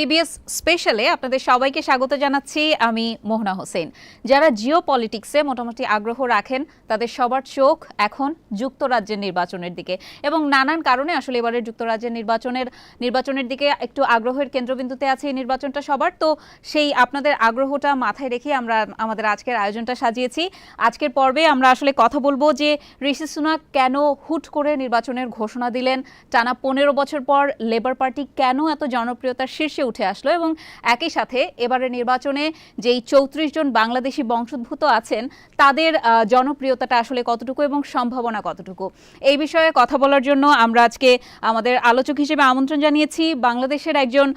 TBS স্পেশালে আপনাদের সবাইকে স্বাগত জানাচ্ছি। আমি মোহনা হোসেন। যারা জিও পলিটিক্সে মোটামুটি আগ্রহ রাখেন, তাদের সবার চোখ এখন যুক্তরাজ্যের নির্বাচনের দিকে। এবং নানান কারণে আসলে এবারের যুক্তরাজ্যের নির্বাচনের নির্বাচনের দিকে একটু আগ্রহের কেন্দ্রবিন্দুতে আছে এই নির্বাচনটা সবার। তো সেই আপনাদের আগ্রহটা মাথায় রেখে আমরা আমাদের আজকের আয়োজনটা সাজিয়েছি। আজকের পর্বে আমরা আসলে কথা বলব যে ঋষি সুনাক কেন হুট করে নির্বাচনের ঘোষণা দিলেন, টানা পনেরো বছর পর লেবার পার্টি কেন এত জনপ্রিয়তার শীর্ষে উঠে আসলো এবং একই সাথে এবারের নির্বাচনে যেই চৌত্রিশ জন বাংলাদেশি বংশোদ্ভূত আছেন, তাদের জনপ্রিয়তাটা আসলে কতটুকু এবং সম্ভাবনা কতটুকু? এই বিষয়ে কথা বলার জন্য আমরা আজকে আমাদের আলোচক হিসেবে আমন্ত্রণ জানিয়েছি। বাংলাদেশের একজন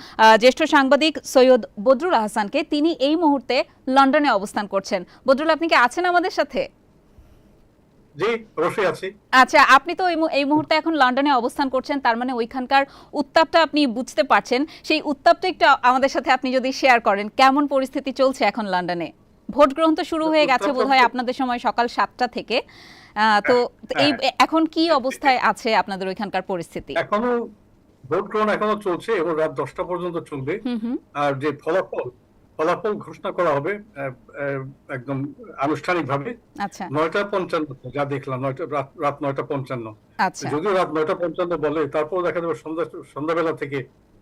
জ্যেষ্ঠ সাংবাদিক সৈয়দ বদরুল আহসানকে। তিনি এই মুহূর্তে লন্ডনে অবস্থান করছেন। বদরুল, আপনি কি আছেন আমাদের সাথে? জি অবশ্যই আছি। আচ্ছা আপনি তো এই মুহূর্তে এখন লন্ডনে অবস্থান করছেন তার মানে ওইখানকার উত্তাপটা আপনি বুঝতে পারছেন। সেই উত্তাপটা একটু আমাদের সাথে আপনি যদি শেয়ার করেন কেমন পরিস্থিতি চলছে এখন লন্ডনে? ভোট গ্রহণ তো শুরু হয়ে গেছে বোধহয় আপনাদের সময় সকাল সাতটা থেকে। আহ, তো এই এখন কি অবস্থায় আছে আপনাদের ওইখানকার পরিস্থিতি? এখনও ভোট গ্রহণ এখনও চলছে এবং রাত দশটা পর্যন্ত চলবে। আর যে ফলাফল ফলাফল ঘোষণা করা হবে একদম আনুষ্ঠানিক ভাবে আচ্ছা। নয়টা পঞ্চান্ন যা দেখলাম নয়টা রাত নয়টা পঞ্চান্ন। আচ্ছা। যদিও রাত নয়টা পঞ্চান্ন বলে তারপর দেখা যাবে সন্ধ্যা সন্ধ্যাবেলা থেকে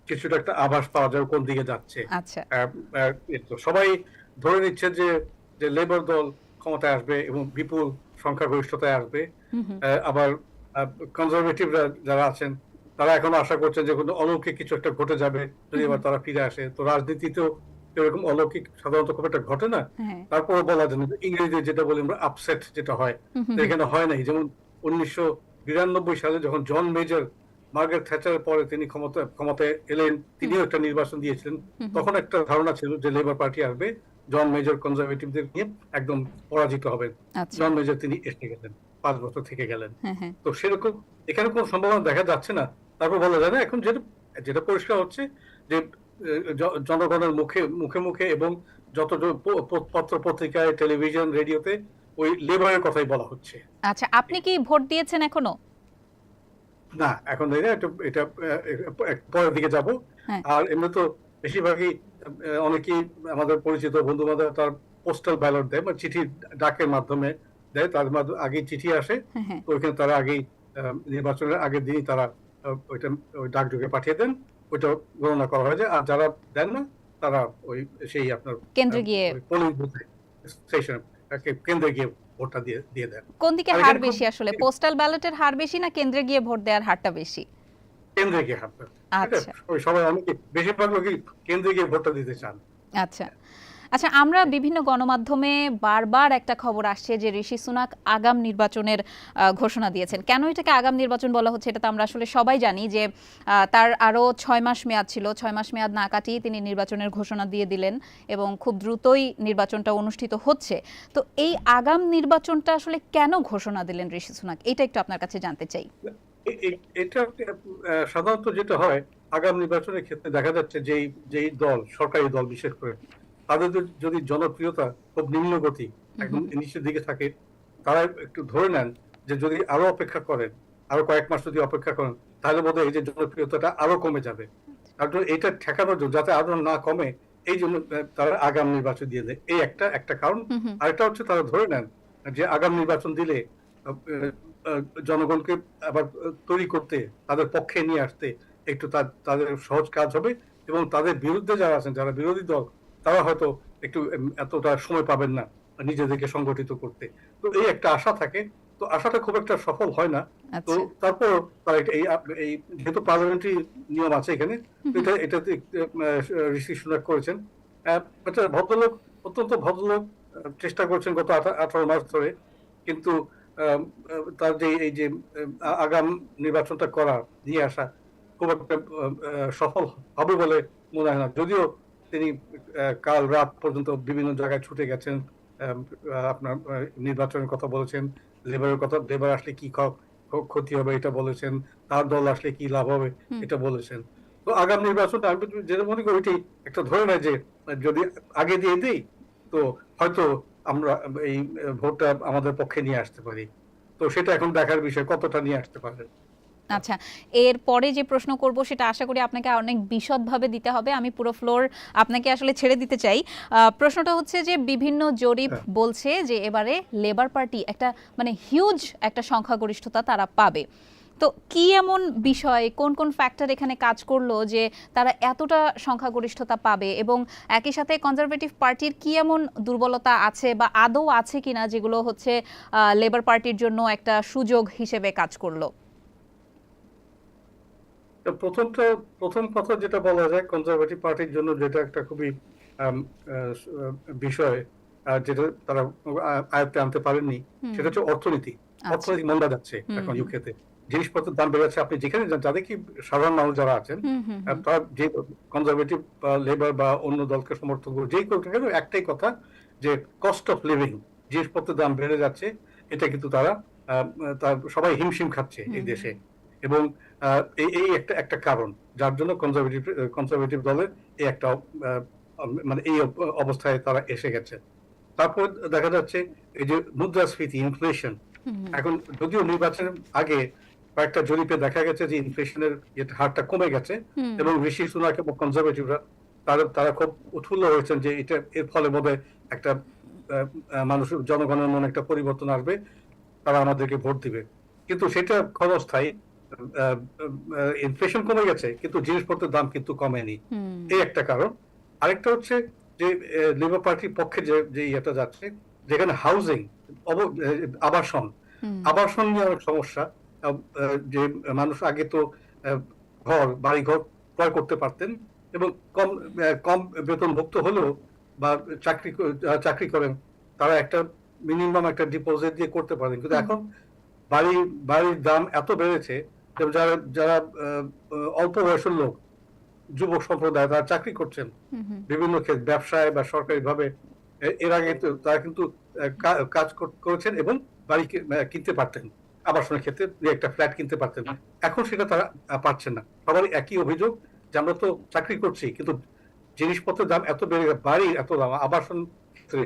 কিছুটা একটা আভাস পাওয়া যাবে কোন দিকে যাচ্ছে। আচ্ছা। সবাই ধরে নিচ্ছে যে যে লেবার দল ক্ষমতায় আসবে এবং বিপুল সংখ্যাগরিষ্ঠতায় আসবে। আবার কনজারভেটিভরা যারা আছেন তারা এখনও আশা করছেন যে কোনো অলৌকিক কিছু একটা ঘটে যাবে। যদি এবার তারা ফিরে আসে তো রাজনীতিতেও এরকম অলৌকিক সাধারণত খুব একটা ঘটে না। হ্যাঁ। তারপরে বলা যায় না ইংরেজিতে যেটা বলি আমরা আপসেট যেটা হয় এখানে হয় নাই। যেমন উনিশশো বিরানব্বই সালে যখন জন মেজর মার্গারেট থ্যাচারের পরে তিনি ক্ষমতা ক্ষমতায় এলেন তিনিও একটা নির্বাচন দিয়েছিলেন। তখন একটা ধারণা ছিল যে লেবার পার্টি আসবে জন মেজর কনজারভেটিভদের নিয়ে একদম পরাজিত হবেন। আচ্ছা। জন মেজর তিনি এসে গেলেন পাঁচ বছর থেকে গেলেন। হ্যাঁ হ্যাঁ। তো সেরকম এখানে কোনো সম্ভাবনা দেখা যাচ্ছে না। তারপর বলা যায় না এখন যেটা যেটা পরিষ্কার হচ্ছে যে জনগণের মুখে মুখে মুখে এবং যত পত্র পত্রিকায় টেলিভিশন রেডিওতে ওই লেবারের কথাই বলা হচ্ছে। আচ্ছা আপনি কি ভোট দিয়েছেন এখনও? না এখন এটা পরের দিকে যাব। হ্যাঁ। আর এমনি তো বেশিরভাগই অনেকেই আমাদের পরিচিত বন্ধু বান্ধব তার পোস্টাল ব্যালট দেয় মানে চিঠি ডাকের মাধ্যমে দেয় তার মাধ্যমে আগে চিঠি আসে। হ্যাঁ হ্যাঁ। তো ওইখানে তারা আগেই নির্বাচনের আগের দিনই তারা ওইটা ওই ডাকযোগে পাঠিয়ে দেন। ওইটা গণনা করা হয় যে আর যারা দেন না তারা ওই সেই আপনার কেন্দ্রে গিয়ে পোলিং বুথে স্টেশন কেন্দ্রে গিয়ে ভোটটা দিয়ে দিয়ে দেন। কোন দিকে হার বেশি আসলে? পোস্টাল ব্যালটের হার বেশি না কেন্দ্রে গিয়ে ভোট দেওয়ার হারটা বেশি? কেন্দ্রে গিয়ে হারটা। আচ্ছা। ওই সবাই অনেকে বেশিরভাগ লোকই কেন্দ্রে গিয়ে ভোটটা দিতে চান। আচ্ছা। আচ্ছা আমরা বিভিন্ন গণমাধ্যমে বারবার একটা খবর আসছে যে ঋষি সুনাক আগাম নির্বাচনের ঘোষণা দিয়েছেন। কেন এটাকে আগাম নির্বাচন বলা হচ্ছে এটা তো আমরা আসলে সবাই জানি যে তার আরও ছয় মাস মেয়াদ ছিল। ছয় মাস মেয়াদ না কাটিয়ে তিনি নির্বাচনের ঘোষণা দিয়ে দিলেন এবং খুব দ্রুতই নির্বাচনটা অনুষ্ঠিত হচ্ছে। তো এই আগাম নির্বাচনটা আসলে কেন ঘোষণা দিলেন ঋষি সুনাক? এটা একটু আপনার কাছে জানতে চাই। এটা সাধারণত যেটা হয়, আগাম নির্বাচনের ক্ষেত্রে দেখা যাচ্ছে যেই যেই দল, সরকারি দল বিশেষ করে তাদের যদি- জনপ্রিয়তা খুব নিম্নগতি একদম নিচের দিকে থাকে তারা একটু ধরে নেন যে যদি আরও অপেক্ষা করেন আরও কয়েক মাস যদি অপেক্ষা করেন তাহলে বোধহয় এই যে জনপ্রিয়তাটা আরও কমে যাবে। এটা ঠেকানোর জন্য যাতে আরও না কমে এই জন্য তারা আগাম নির্বাচন দিয়ে দেয়। এই একটা একটা কারণ। আরেকটা হচ্ছে তারা ধরে নেন যে আগাম নির্বাচন দিলে জনগণকে আবার তৈরি করতে তাদের পক্ষে নিয়ে আসতে একটু তাদের সহজ কাজ হবে এবং তাদের বিরুদ্ধে যারা আছেন যারা বিরোধী দল তারা হয়তো একটু এতটা সময় পাবেন না নিজেদেরকে সংগঠিত করতে। তো এই একটা আশা থাকে। তো আশাটা খুব একটা সফল হয় না। তো আচ্ছা। তারপর তারা এই এই যেহেতু পার্লামেন্টারি নিয়ম আছে এখানে তো এটা ঋষি সুনাক করেছেন। একটা ভদ্রলোক অত্যন্ত ভদ্রলোক চেষ্টা করছেন গত আঠারো মাস ধরে। কিন্তু তার যে এই যে আগাম নির্বাচনটা করা নিয়ে আসা খুব একটা সফল হবে বলে মনে হয় না। যদিও তিনি কাল রাত পর্যন্ত বিভিন্ন জায়গায় ছুটে গেছেন আপনার নির্বাচনের কথা বলেছেন লেবারের কথা লেবার আসলে কি ক্ষতি হবে এটা বলেছেন তার দল আসলে কি লাভ হবে এটা বলেছেন। তো আগাম নির্বাচনটা আমি যেটা মনে করি ওইটাই একটা ধরে নেয় যে যদি আগে দিয়ে দিই তো হয়তো আমরা এই ভোটটা আমাদের পক্ষে নিয়ে আসতে পারি। তো সেটা এখন দেখার বিষয় কতটা নিয়ে আসতে পারে। আচ্ছা এরপরে যে প্রশ্ন করব সেটা আশা করি আপনাকে অনেক বিশদভাবে দিতে হবে। আমি পুরো ফ্লোর আপনাকে আসলে ছেড়ে দিতে চাই। প্রশ্নটা হচ্ছে যে বিভিন্ন জরিপ হ্যাঁ। বলছে যে এবারে লেবার পার্টি একটা মানে হিউজ একটা সংখ্যাগরিষ্ঠতা তারা পাবে। তো কি এমন বিষয় কোন কোন ফ্যাক্টর এখানে কাজ করল যে তারা এতটা সংখ্যাগরিষ্ঠতা পাবে এবং একই সাথে কনজারভেটিভ পার্টির কি এমন দুর্বলতা আছে বা আদৌ আছে কিনা যেগুলো হচ্ছে লেবার পার্টির জন্য একটা সুযোগ হিসেবে কাজ করল? প্রথমটা প্রথম কথা যেটা বলা যায় কনজারভেটিভ পার্টির জন্য যেটা একটা খুবই বিষয় যেটা তারা আয়ত্তে আনতে পারেননি সেটা হচ্ছে অর্থনীতি। আচ্ছা। অর্থনৈতিক মন্দা যাচ্ছে এখন। ইউকেতে জিনিসপত্রের দাম বেড়ে যাচ্ছে আপনি যেখানে যান যাদের কি সাধারণ মানুষ যারা আছেন তারা যে কনজারভেটিভ বা লেবার বা অন্য দলকে সমর্থন করে যেই করুক না কেন একটাই কথা যে কস্ট অফ লিভিং জিনিসপত্রের দাম বেড়ে যাচ্ছে এটা কিন্তু তার সবাই হিমশিম খাচ্ছে এই দেশে। এবং এই এই একটা একটা কারণ যার জন্য কনজারভেটিভ কনজারভেটিভ দলের এই একটা মানে এই অবস্থায় তারা এসে গেছে। তারপর দেখা যাচ্ছে এই যে মুদ্রাস্ফীতি ইনফ্লেশন। এখন যদিও নির্বাচনের আগে কয়েকটা জরিপে দেখা গেছে যে ইনফ্লেশনের হারটা কমে গেছে এবং ঋষি সুনাক এবং কনজারভেটিভরা তারা তারা খুব উৎফুল্ল হয়েছেন যে এটা এর ফলে বোধহয় একটা মানুষ জনগণের মনে একটা পরিবর্তন আসবে তারা আমাদেরকে ভোট দিবে। কিন্তু সেটা ক্ষণস্থায়ী ইনফ্লেশন কমে গেছে কিন্তু জিনিসপত্রের দাম কিন্তু কমেনি। এই একটা কারণ। আরেকটা হচ্ছে যে লেবার পার্টির পক্ষে যে যে ইয়েটা যাচ্ছে যেখানে হাউজিং আবাসন আবাসন নিয়ে অনেক সমস্যা। যে মানুষ আগে তো ঘর বাড়ি ঘর ক্রয় করতে পারতেন এবং কম কম বেতন ভুক্ত হলেও বা চাকরি যারা চাকরি করেন তারা একটা মিনিমাম একটা ডিপোজিট দিয়ে করতে পারেন কিন্তু এখন বাড়ি বাড়ির দাম এত বেড়েছে যারা যারা অল্প বয়সের লোক যুবক সম্প্রদায় তারা চাকরি করছেন বিভিন্ন ক্ষেত্রে ব্যবসায় বা সরকারি ভাবে এর আগে তারা কিন্তু কাজ করেছেন এবং বাড়ি কিনতে পারতেন। আবাসনের ক্ষেত্রে একটা ফ্ল্যাট কিনতে পারতেন। এখন সেটা তারা আহ, পারছেন না। সবারই একই অভিযোগ যে আমরা তো চাকরি করছি কিন্তু জিনিসপত্রের দাম এত বেড়ে গেছে বাড়ির এত দাম আবাসন ক্ষেত্রে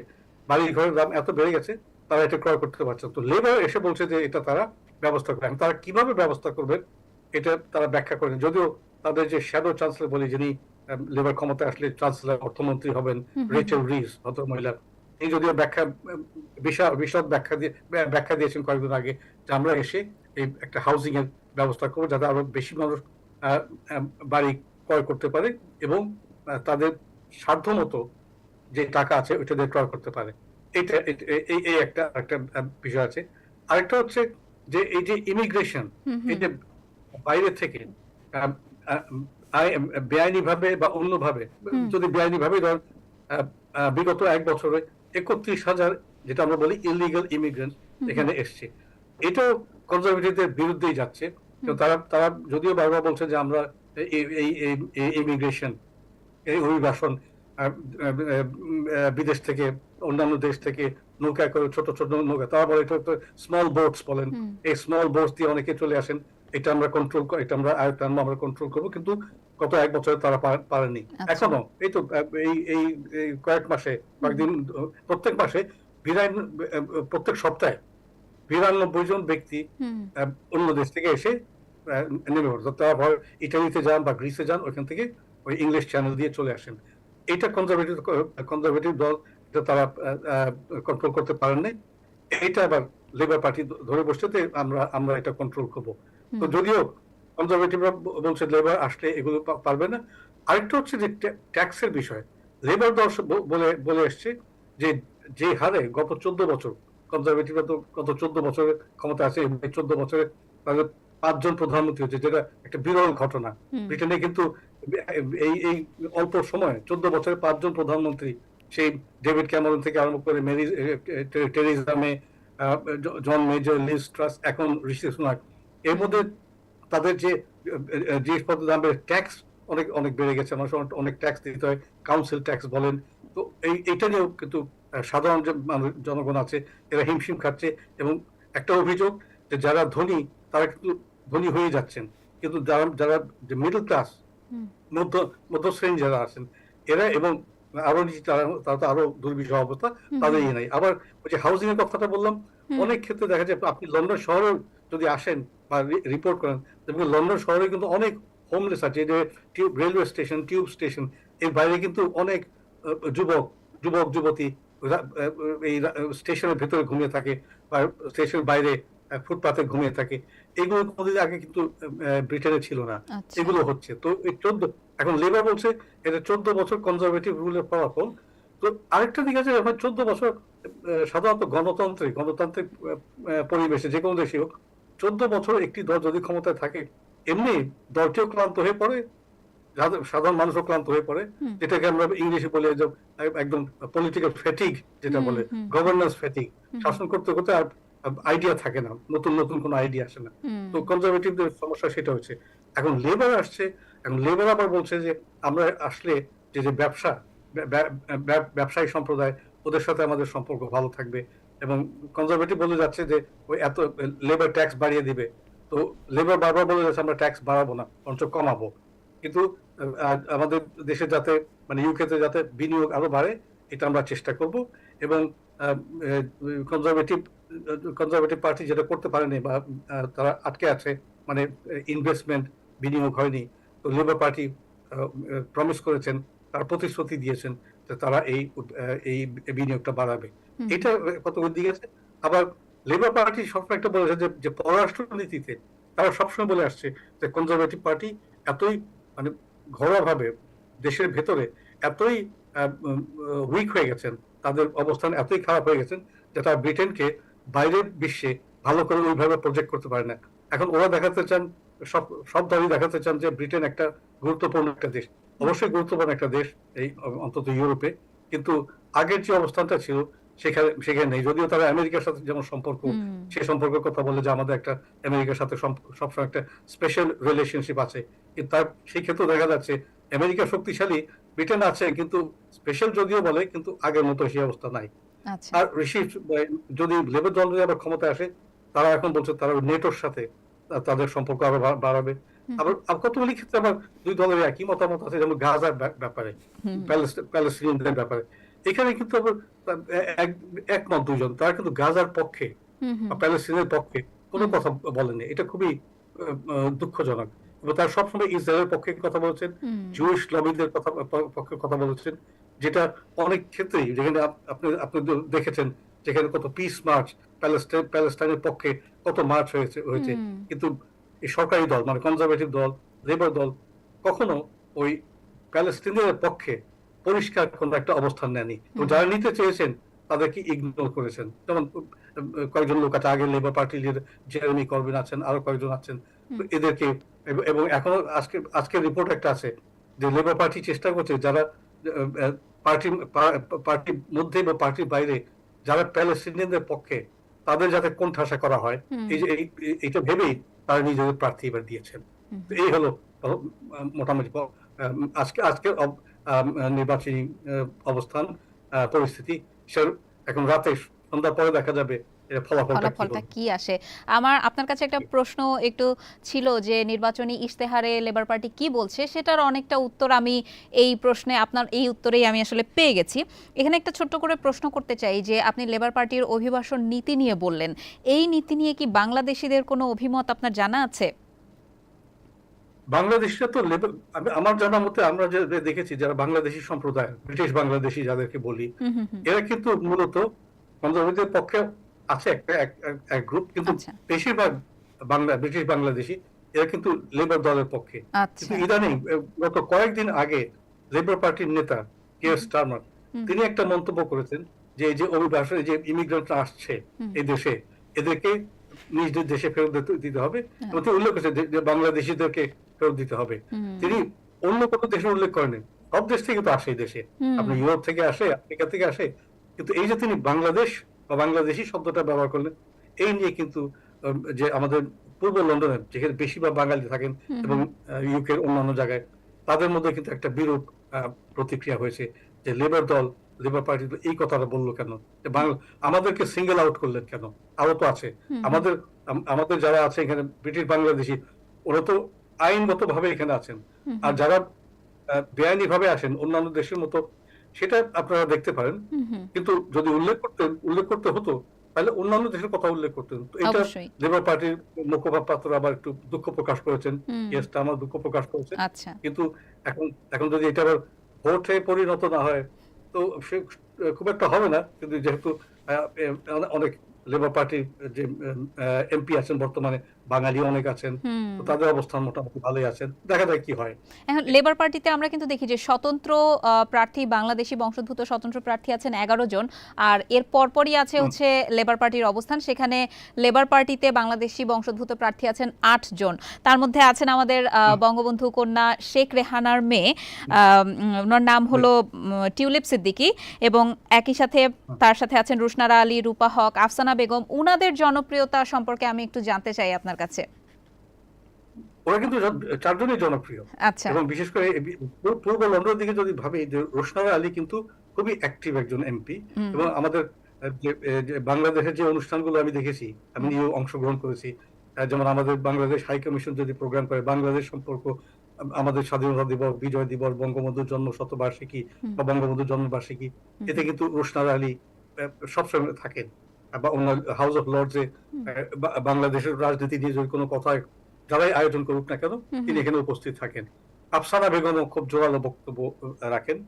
বাড়ির ঘরের দাম এত বেড়ে গেছে তারা এটা ক্রয় করতে পারছে তো লেবার এসে বলছে যে এটা তারা ব্যবস্থা করবে এখন তারা কীভাবে ব্যবস্থা করবেন এটা তারা ব্যাখ্যা করেন। যদিও তাদের যে শ্যাডো চ্যান্সেলর বলি যিনি লেবার ক্ষমতায় আসলে চ্যান্সেলর অর্থমন্ত্রী হবেন রেচেল রিস ভদ্র মহিলা এই যদিও ব্যাখ্যা বিশাল বিশদ ব্যাখ্যা দিয়ে ব্যাখ্যা দিয়েছেন কয়েকদিন আগে যে আমরা এসে এই একটা হাউজিং এর ব্যবস্থা করব যাতে আরও বেশি মানুষ বাড়ি ক্রয় করতে পারে এবং তাদের সাধ্য মতো যে টাকা আছে ওইটা দিয়ে ক্রয় করতে পারে। এই এই একটা একটা বিষয় আছে। আরেকটা হচ্ছে যে এই যে ইমিগ্রেশন এই যে বাইরে থেকে বেআইনি ভাবে বা অন্যভাবে। যদি বেআইনি ভাবে ধর বিগত এক বছরে একত্রিশ হাজার যেটা আমরা বলি ইলিগাল ইমিগ্রেন্ট এখানে এসছে। এটাও কনজারভেটিভদের বিরুদ্ধেই যাচ্ছে। তারা তারা যদিও বারবার বলছে যে আমরা এই এই ইমিগ্রেশন এই অভিবাসন বিদেশ থেকে অন্যান্য দেশ থেকে নৌকা করে ছোট ছোট নৌকা। তারা বলে এটা স্মল বোটস বলেন। এই স্মল বোর্স দিয়ে অনেকে চলে আসেন। এটা আমরা কন্ট্রোল এটা আমরা আয়ত্ত আনব, আমরা কন্ট্রোল করব কিন্তু গত এক বছরে তারা পারেনি। আচ্ছা। এখনও এই তো এই এই কয়েক মাসে কয়েকদিন প্রত্যেক মাসে বিরান প্রত্যেক সপ্তাহে বিরানব্বই জন ব্যক্তি অন্য দেশ থেকে এসে নেমে পড়ে। তারা ইটালিতে যান বা গ্রিসে যান ওইখান থেকে ওই ইংলিশ চ্যানেল দিয়ে চলে আসেন। এটা কনজারভেটিভ কনজারভেটিভ দল এটা তারা কন্ট্রোল করতে পারেন নাই। এইটা আবার লেবার পার্টি ধরে বসছে যে আমরা আমরা এটা কন্ট্রোল করব। তো যদিও কনজারভেটিভরা বলছে লেবার আসলে এগুলো পারবে না। আরেকটা হচ্ছে যে ট্যাক্সের বিষয়। লেবার দল বলে বলে এসছে যে যে হারে গত চোদ্দ বছর কনজারভেটিভরা তো গত চোদ্দ বছরের ক্ষমতা আছে চোদ্দ বছরে তাদের পাঁচজন প্রধানমন্ত্রী হচ্ছে যেটা একটা বিরল ঘটনা। ব্রিটেনে কিন্তু এই এই অল্প সময়, চোদ্দ বছরে পাঁচজন প্রধানমন্ত্রী, সেই ডেভিড ক্যামেরন থেকে আরম্ভ করে Mary Theresa May John Major, Liz Truss এখন ঋষি সুনাক এর মধ্যে তাদের যে জিনিসপত্রের দামের ট্যাক্স অনেক অনেক বেড়ে গেছে। মানুষ অনেক- ট্যাক্স দিতে হয়, কাউন্সিল ট্যাক্স বলেন। তো এই এইটা নিয়েও কিন্তু সাধারণ যে মানুষ, জনগণ আছে, এরা হিমশিম খাচ্ছে এবং একটা অভিযোগ যে যারা ধনী, তারা কিন্তু ধনী হয়ে যাচ্ছেন। কিন্তু যারা যারা যে মিডল ক্লাস মধ্য মধ্যশ্রেণী যারা আছেন এরা এবং আরও নিচে তারা তো আরও দুর্বিষহ অবস্থা তাদের ইয়ে নাই। আবার ওই যে হাউজিং এর কথাটা বললাম অনেক ক্ষেত্রে দেখা যায় আপনি লন্ডন শহরেও যদি আসেন বা রিপোর্ট করেন এবং লন্ডন শহরে কিন্তু অনেক হোমলেস আছে যে টিউব রেলওয়ে স্টেশন টিউব স্টেশনের বাইরে কিন্তু অনেক যুবক যুবক যুবতী এই স্টেশনের ভেতরে ঘুমিয়ে থাকে বা স্টেশনের বাইরে আহ, ফুটপাতে ঘুমিয়ে থাকে। এগুলো কোনোদিন আগে কিন্তু ব্রিটেনে ছিল না। আচ্ছা। এগুলো হচ্ছে। তো এই চোদ্দ এখন লেবার বলছে এটা চোদ্দ বছর কনজারভেটিভ রুলের ফলাফল। তো আরেকটা দিক আছে এখন চোদ্দ বছর সাধারণত গণতন্ত্রে গণতান্ত্রিক পরিবেশে যে কোনো দেশে হোক চোদ্দ বছর একটি দল যদি ক্ষমতায় থাকে এমনি দলটিও ক্লান্ত হয়ে পড়ে সাধারণ মানুষও ক্লান্ত হয়ে পড়ে। যেটাকে আমরা ইংলিশে বলে একদম পলিটিক্যাল ফ্যাটিক যেটা বলে। গভর্নেন্স ফ্যাটিক শাসন করতে করতে আর আইডিয়া থাকে না নতুন নতুন কোনো আইডিয়া আসে না। তো কনজারভেটিভদের সমস্যা সেটা হচ্ছে এখন লেবার আসছে এখন লেবার আবার বলছে যে আমরা আসলে যে যে ব্যবসা ব্যা- ব্যা- ব্যা- ব্যবসায়ী সম্প্রদায় ওদের সাথে আমাদের সম্পর্ক ভালো থাকবে এবং কনজারভেটিভ বলে যাচ্ছে যে ওই এত লেবার ট্যাক্স বাড়িয়ে দিবে। তো লেবার বারবার বলে যাচ্ছে আমরা ট্যাক্স বাড়াবো না বরঞ্চ কমাবো। কিন্তু আমাদের দেশে যাতে মানে ইউকেতে যাতে বিনিয়োগ আরও বাড়ে এটা আমরা চেষ্টা করব এবং কনজারভেটিভ কনজারভেটিভ পার্টি যেটা করতে পারেনি বা তারা আটকে আছে মানে ইনভেস্টমেন্ট বিনিয়োগ হয়নি তো লেবার পার্টি প্রমিস করেছেন তার প্রতিশ্রুতি দিয়েছেন যে তারা এই এই বিনিয়োগটা বাড়াবে। এটা কতগুলো দিক আছে আবার লেবার পার্টি সবসময় একটা বলেছে যে যে পররাষ্ট্র নীতিতে তারা সবসময় বলে আসছে যে কনজারভেটিভ পার্টি এতই মানে ঘরোয়াভাবে দেশের ভেতরে এতই উইক হয়ে গেছেন তাদের অবস্থান এতই খারাপ হয়ে গেছেন যে তারা ব্রিটেনকে বাইরের বিশ্বে ভালো করে ওইভাবে প্রজেক্ট করতে পারে না। এখন ওরা দেখাতে চান সব সব দলই দেখাতে চান যে ব্রিটেন একটা গুরুত্বপূর্ণ একটা দেশ। অবশ্যই গুরুত্বপূর্ণ একটা দেশ এই অন্তত ইউরোপে। কিন্তু আগের যে অবস্থানটা ছিল সেখানে সেখানে নেই। যদিও তারা আমেরিকার সাথে যেমন সম্পর্ক সে সম্পর্কের কথা বলে যে আমাদের একটা আমেরিকার সাথে সবসময় একটা স্পেশাল রিলেশনশিপ আছে। কিন্তু তার সেই ক্ষেত্রে দেখা যাচ্ছে আমেরিকা শক্তিশালী ব্রিটেন আছে কিন্তু স্পেশাল যদিও বলে কিন্তু আগের মতো সেই অবস্থা নাই। আর ঋষি যদি লেবার দল যদি আবার ক্ষমতায় আসে তারা এখন বলছে তারা নেটোর সাথে তাদের সম্পর্ক আরও বাড়াবে। আবার কতগুলি ক্ষেত্রে আবার দুই দলের একই মতামত আছে যেমন গাজার ব্যাপারে প্যালেস্টিনিয়ানদের ব্যাপারে। এখানে কিন্তু আবার একমত দুজন তারা কিন্তু গাজার পক্ষে প্যালেস্টিনের পক্ষে কোনো কথা বলেনি এটা খুবই দুঃখজনক। এবং তারা সবসময় ইসরায়েলের পক্ষে কথা বলছেন জুইশ লবিদের কথা পক্ষে কথা বলেছেন যেটা অনেক ক্ষেত্রেই যেখানে আপনি আপনি দেখেছেন যেখানে কত পিস মার্চ প্যালেস্টাইন প্যালেস্টাইনের পক্ষে কত মার্চ হয়েছে হয়েছে। কিন্তু এই সরকারি দল মানে কনজারভেটিভ দল লেবার দল কখনো ওই প্যালেস্টিনের পক্ষে পরিষ্কার কোন একটা অবস্থান নেয়নি। তো যারা নিতে চেয়েছেন তাদেরকে ইগনোর করেছেন। যেমন কয়েকজন লোক আছে আগে Labour party leader Jeremy Corbyn আছেন আরও কয়েকজন আছেন। এদেরকে এবং এখনও আজকে আজকের রিপোর্ট একটা আছে যে লেবার পার্টি চেষ্টা করছে যারা পার্টি পার্টির মধ্যে বা পার্টির বাইরে যারা প্যালেস্টিনিয়ানদের পক্ষে তাদের যাতে কোণঠাসা করা হয় এই যে এই- এই- এইটা ভেবেই তারা নিজেদের প্রার্থী এবার দিয়েছেন। তো এই হলো মোটামুটি আজকে আহ, নির্বাচনী অবস্থান পরিস্থিতি। এখন রাতে সন্ধ্যার পরে দেখা যাবে ফলাফলটা কি আসে? আমার আপনার কাছে একটা প্রশ্ন একটু ছিল যে নির্বাচনী ইশতেহারে লেবার পার্টি কি বলছে? সেটার অনেকটা উত্তর আমি এই প্রশ্নে আপনার এই উত্তরেই আমি আসলে পেয়ে গেছি। এখানে একটা ছোট্ট করে প্রশ্ন করতে চাই যে আপনি লেবার পার্টির অভিবাসন নীতি নিয়ে বললেন এই নীতি নিয়ে কি বাংলাদেশিদের কোনো অভিমত আপনার জানা আছে? বাংলাদেশে তো লেবার আমার জানা মতে আমরা যে দেখেছি যারা বাংলাদেশি সম্প্রদায় ব্রিটিশ বাংলাদেশি যাদেরকে বলি। এরা কিন্তু মূলত কনজারভেটিভ পক্ষে আছে একটা এক- গ্রুপ কিন্তু আচ্ছা। বেশিরভাগ বাংলা ব্রিটিশ বাংলাদেশি এরা কিন্তু লেবার দলের পক্ষে। আচ্ছা। কিন্তু ইদানিং গত কয়েকদিন আগে লেবার পার্টির নেতা কে স্টারমার। তিনি একটা মন্তব্য করেছেন যে এই যে অভিবাসন যে ইমিগ্রেন্টরা আসছে এই দেশে এদেরকে নিজ নিজ দেশে ফেরত দিতে- হবে। হ্যাঁ। এবং তিনি উল্লেখ করেছেন যে- যে বাংলাদেশিদেরকে ফেরত দিতে হবে। তিনি অন্য কোনো দেশের উল্লেখ করেন সব দেশ থেকে তো আসে এই দেশে। আপনি ইউরোপ থেকে আসে আফ্রিকা থেকে আসে। কিন্তু এই যে তিনি বাংলাদেশ বা বাংলাদেশি শব্দটা ব্যবহার করলেন এই নিয়ে কিন্তু যে আমাদের পূর্ব লন্ডনে যেখানে বেশিরভাগ বাঙালি থাকেন এবং ইউকের অন্যান্য জায়গায় তাদের মধ্যে কিন্তু একটা বিরূপ প্রতিক্রিয়া হয়েছে যে লেবার দল লেবার পার্টি এই কথাটা বলল কেন? আমাদেরকে সিঙ্গেল আউট করলেন কেন? আরও তো আছে। আমাদের আমাদের যারা আছে এখানে ব্রিটিশ বাংলাদেশি ওরা তো আইনগত ভাবে এখানে আছেন। আর যারা বেআইনি ভাবে আসেন অন্যান্য দেশের মতো সেটা আপনারা দেখতে পারেন। কিন্তু যদি উল্লেখ করতে উল্লেখ করতে হতো তাহলে অন্যান্য দেশের কথা উল্লেখ করতেন এটা লেবার পার্টির মুখপাত্র আবার একটু দুঃখ প্রকাশ করেছেন। হুম, আমার দুঃখ প্রকাশ করেছেন আচ্ছা। কিন্তু এখন এখন যদি এটা আবার ভোটে পরিণত না হয় তো সে খুব একটা হবে না। কিন্তু যেহেতু অনেক লেবার পার্টির যে এমপি আছেন বর্তমানে বাঙালি অনেক আছেন তাদের অবস্থান মোটামুটি ভালোই আছেন। দেখা যায় কি হয়। এখন লেবার পার্টিতে আমরা কিন্তু দেখি যে স্বতন্ত্র প্রার্থী বাংলাদেশি বংশোদ্ভূত স্বতন্ত্র প্রার্থী আছেন এগারো জন। আর এর পরপরই আছে হচ্ছে লেবার পার্টির অবস্থান। সেখানে লেবার পার্টিতে বাংলাদেশি বংশোদ্ভূত প্রার্থী আছেন আট জন। তার মধ্যে আছেন আমাদের বঙ্গবন্ধু কন্যা শেখ রেহানার মেয়ে। ওনার নাম হলো টিউলিপ সিদ্দিকি। এবং একই সাথে তার সাথে আছেন রুশনারা আলী রূপা হক আফসানা বেগম। উনাদের জনপ্রিয়তা সম্পর্কে আমি একটু জানতে চাই আপনার কাছে। ওরা কিন্তু চারজনই জনপ্রিয়। আচ্ছা। এবং বিশেষ করে পূর্ব- লন্ডনের দিকে যদি ভাবি যে রোশনারা আলী কিন্তু খুবই অ্যাক্টিভ একজন এমপি এবং আমাদের বাংলাদেশের যে অনুষ্ঠানগুলো আমি দেখেছি আমি নিজেও অংশগ্রহণ করেছি যেমন আমাদের বাংলাদেশ হাই কমিশন যদি প্রোগ্রাম করে বাংলাদেশ সম্পর্ক আমাদের স্বাধীনতা দিবস বিজয় দিবস বঙ্গবন্ধুর জন্ম শতবার্ষিকী। বা বঙ্গবন্ধুর জন্মবার্ষিকী। এতে কিন্তু রোশনারা আলী সবসময় থাকেন। বা অন্য হাউস অফ লর্ডসে। বাংলাদেশের রাজনীতি নিয়ে যদি কোনো কথা যারাই আয়োজন করুক না কেন তিনি এখানে উপস্থিত থাকেন। আফসানা বেগমও খুব জোরালো বক্তব্য রাখেন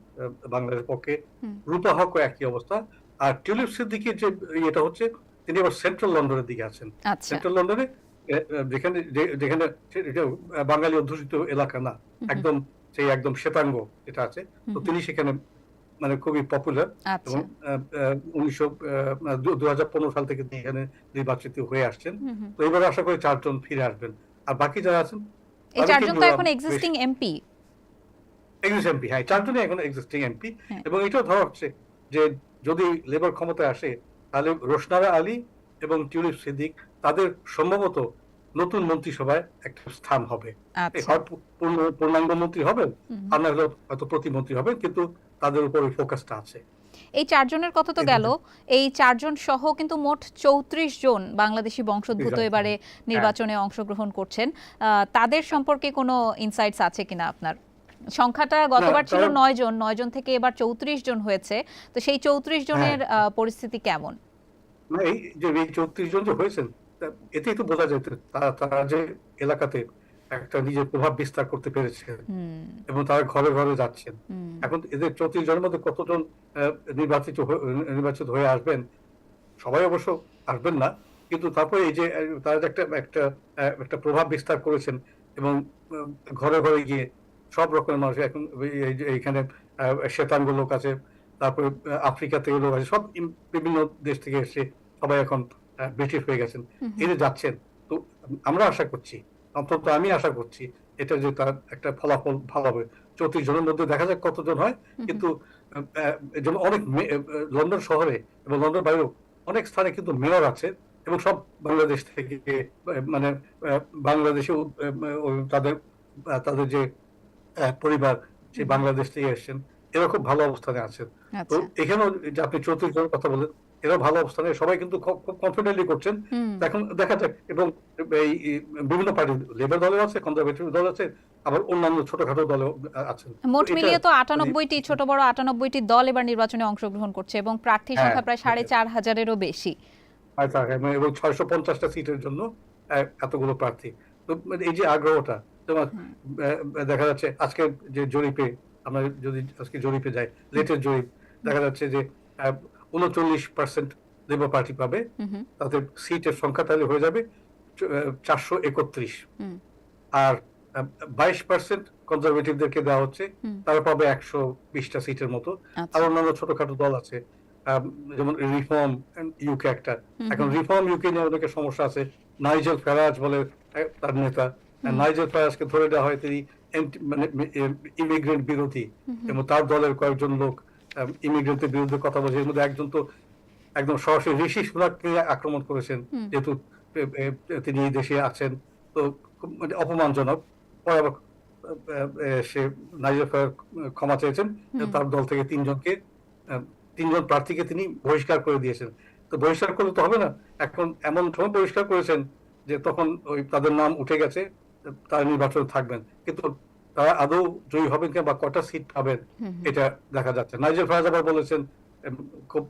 বাংলাদেশের পক্ষে। রূপা হকও একই অবস্থা। আর টিউলিপ সিদ্দিকির যে ইয়েটা হচ্ছে তিনি আবার সেন্ট্রাল লন্ডনের দিকে আছেন। আচ্ছা। সেন্ট্রাল লন্ডনে আহ, আহ, যেখানে যেখানে বাঙালি অধ্যুষিত এলাকা না একদম সেই একদম শ্বেতাঙ্গ এটা আছে। তো তিনি সেখানে মানে খুবই পপুলার আচ্ছা। এবং উনিশশো দু হাজার পনেরো সাল থেকে তিনি এখানে নির্বাচিত হয়ে আসছেন। তো এবার আশা করি চারজন ফিরে আসবেন। আর বাকি যারা আছেন এই চারজন তো এখন এক্সিস্টিং এমপি এক্সিস্ট এমপি হ্যাঁ চারজনই এখন এক্সিস্টিং এমপি হ্যাঁ। এবং এটাও ধরা হচ্ছে যে যদি লেবার ক্ষমতায় আসে তাহলে রোশনারা আলী এবং টিউলিপ সিদ্দিক তাদের সম্ভবত নতুন মন্ত্রিসভায় একটা স্থান হবে। আচ্ছা। হয় পূর্ণাঙ্গ মন্ত্রী হবেন। আর না হয়তো প্রতিমন্ত্রী হবেন কিন্তু তাদের উপর ওই ফোকাসটা আছে। এই চারজনের কথা তো গেল। এই চারজন সহ কিন্তু মোট চৌত্রিশ জন বাংলাদেশি বংশোদ্ভূত এবারে নির্বাচনে অংশগ্রহণ করছেন। তাদের সম্পর্কে কোনো ইনসাইটস আছে কিনা আপনার? সংখ্যাটা গতবার ছিল নয় জন নয় জন থেকে এবার চৌত্রিশ জন হয়েছে। তো সেই চৌত্রিশ জনের আহ, পরিস্থিতি কেমন? মানে এই যে চৌত্রিশ জন যে হয়েছেন এতেই তো বোঝা যেত তারা যে এলাকাতে একটা নিজের প্রভাব বিস্তার করতে পেরেছে এবং তারা ঘরে ঘরে যাচ্ছেন। এখন এদের চৌত্রিশ জনের মধ্যে কতজন নির্বাচিত নির্বাচিত হয়ে আসবেন সবাই অবশ্য আসবেন না কিন্তু তারপরে এই যে তারা যে একটা একটা একটা প্রভাব বিস্তার করেছেন এবং ঘরে ঘরে গিয়ে সব রকমের মানুষ এখন এইখানে শ্বেতাঙ্গ লোক আছে তারপরে আফ্রিকা থেকে লোক আছে সব বিভিন্ন দেশ থেকে এসে সবাই এখন ব্রিটিশ হয়ে গেছেন। এই যে যাচ্ছেন। তো আমরা আশা করছি অন্তত আমি আশা করছি এটা যে তার একটা ফলাফল ভালো হবে। চৌত্রিশ জনের মধ্যে দেখা যাক কতজন হয়। কিন্তু যেমন অনেক লন্ডন শহরে এবং লন্ডন বাইরেও অনেক স্থানে কিন্তু মেয়র আছে এবং সব বাংলাদেশ থেকে মানে বাংলাদেশে তাদের তাদের যে পরিবার সেই বাংলাদেশ থেকে এসেছেন এরা খুব ভালো অবস্থানে আছেন। তো আচ্ছা। এখানেও যে আপনি চৌত্রিশ জনের কথা বলেন এরা ভালো অবস্থানে সবাই কিন্তু খুব কনফিডেন্টলি করছেন। এখন দেখা যাক এবং এই বিভিন্ন পার্টি লেবার দলেও আছে কনজারভেটিভ দল আছে আবার অন্যান্য ছোটখাটো দলেও আছেন। মোট মিলিয়ে তো আটানব্বইটি ছোট বড় আটানব্বইটি দল এবার নির্বাচনে অংশগ্রহণ করছে এবং প্রার্থীর হ্যাঁ, সংখ্যা প্রায় সাড়ে হ্যাঁ। চার হাজারেরও বেশি। তার- এবং ছয়শো পঞ্চাশটা সিটের জন্য এতগুলো প্রার্থী। তো এই যে আগ্রহটা তোমার দেখা যাচ্ছে আজকে যে জরিপে আমরা যদি আজকে জরিপে যাই লেটেস্ট জরিপ দেখা যাচ্ছে যে উনচল্লিশ পার্সেন্ট লেবার পার্টি পাবে। তাদের সিটের সংখ্যা তাহলে হয়ে যাবে চারশো একত্রিশ। আর বাইশ পার্সেন্ট কনজারভেটিভদেরকে দেওয়া হচ্ছে। তারা পাবে একশো বিশটা সিটের মতো। আর আচ্ছা অন্যান্য ছোটখাটো দল আছে যেমন রিফর্ম ইউকে একটা। এখন রিফর্ম ইউকে নিয়ে অনেকের সমস্যা আছে। নাইজেল ফেরাজ বলে তার নেতা। নাইজেল ফেরাজকে ধরে দেওয়া হয় তিনি মানে ইমিগ্রেন্ট বিরোধী। এবং তার দলের কয়েকজন লোক ইমিগ্রেন্টের বিরুদ্ধে কথা বলছে। এর মধ্যে একজন তো একদম সরাসরি ঋষি সুনাককে আক্রমণ করেছেন। যেহেতু তিনি এই দেশে আছেন। তো মানে অপমানজনক। পরে সে নাইজেল ফেরাজ ক্ষমা চেয়েছেন। তার দল থেকে তিনজনকে তিনজন প্রার্থীকে তিনি বহিষ্কার করে দিয়েছেন। তো বহিষ্কার করলে তো হবে না। এখন এমন সময় বহিষ্কার করেছেন যে তখন ওই তাদের নাম উঠে গেছে তারা নির্বাচন থাকবেন। কিন্তু তারা আদৌ জয়ী হবেন কিনা বা কটা সিট পাবেন। এটা দেখা যাচ্ছে। নাইজেল ফারাজ আবার বলেছেন খুব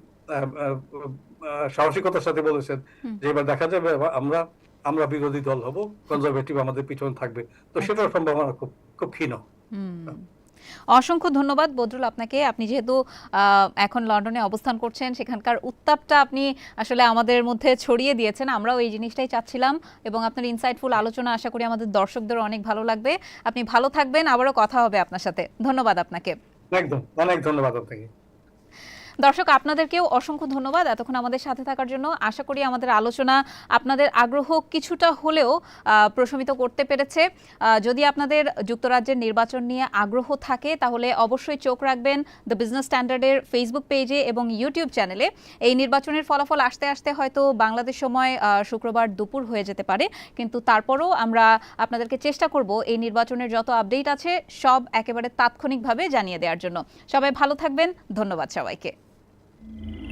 সাহসিকতার সাথে বলেছেন যে এবার দেখা যাবে আমরা আমরা বিরোধী দল হব কনজারভেটিভ আমাদের পিছনে থাকবে। তো সেটার সম্ভাবনা খুব খুব ক্ষীণ। অসংখ্য ধন্যবাদ বদরুল আপনাকে। আপনি যেহেতু এখন লন্ডনে অবস্থান করছেন, সেখানকার উত্তাপটা আপনি আসলে আমাদের মধ্যে ছড়িয়ে দিয়েছেন। আমরাও এই জিনিসটাই চাচ্ছিলাম এবং আপনার ইনসাইটফুল আলোচনা আশা করি আমাদের দর্শকদের অনেক ভালো লাগবে। আপনি ভালো থাকবেন, আবারও কথা হবে আপনার সাথে। ধন্যবাদ আপনাকে। একদম, অনেক ধন্যবাদ আপনাকে। দর্শক, আপনাদেরকেও অসংখ্য ধন্যবাদ এতক্ষণ আমাদের সাথে থাকার জন্য। আশা করি আমাদের আলোচনা আপনাদের আগ্রহ কিছুটা হলেও প্রশমিত করতে পেরেছে। যদি আপনাদের যুক্তরাজ্যের নির্বাচন নিয়ে আগ্রহ থাকে, তাহলে অবশ্যই চোখ রাখবেন দ্য বিজনেস স্ট্যান্ডার্ডের ফেসবুক পেজে এবং ইউটিউব চ্যানেলে এই নির্বাচনের ফলাফল আসতে আসতে হয়তো বাংলাদেশ সময় শুক্রবার দুপুর হয়ে যেতে পারে। কিন্তু তারপরও আমরা আপনাদেরকে চেষ্টা করব এই নির্বাচনের যত আপডেট আছে, সব একেবারে তাৎক্ষণিকভাবে জানিয়ে দেওয়ার জন্য। সবাই ভালো থাকবেন। ধন্যবাদ সবাইকে। Thank you.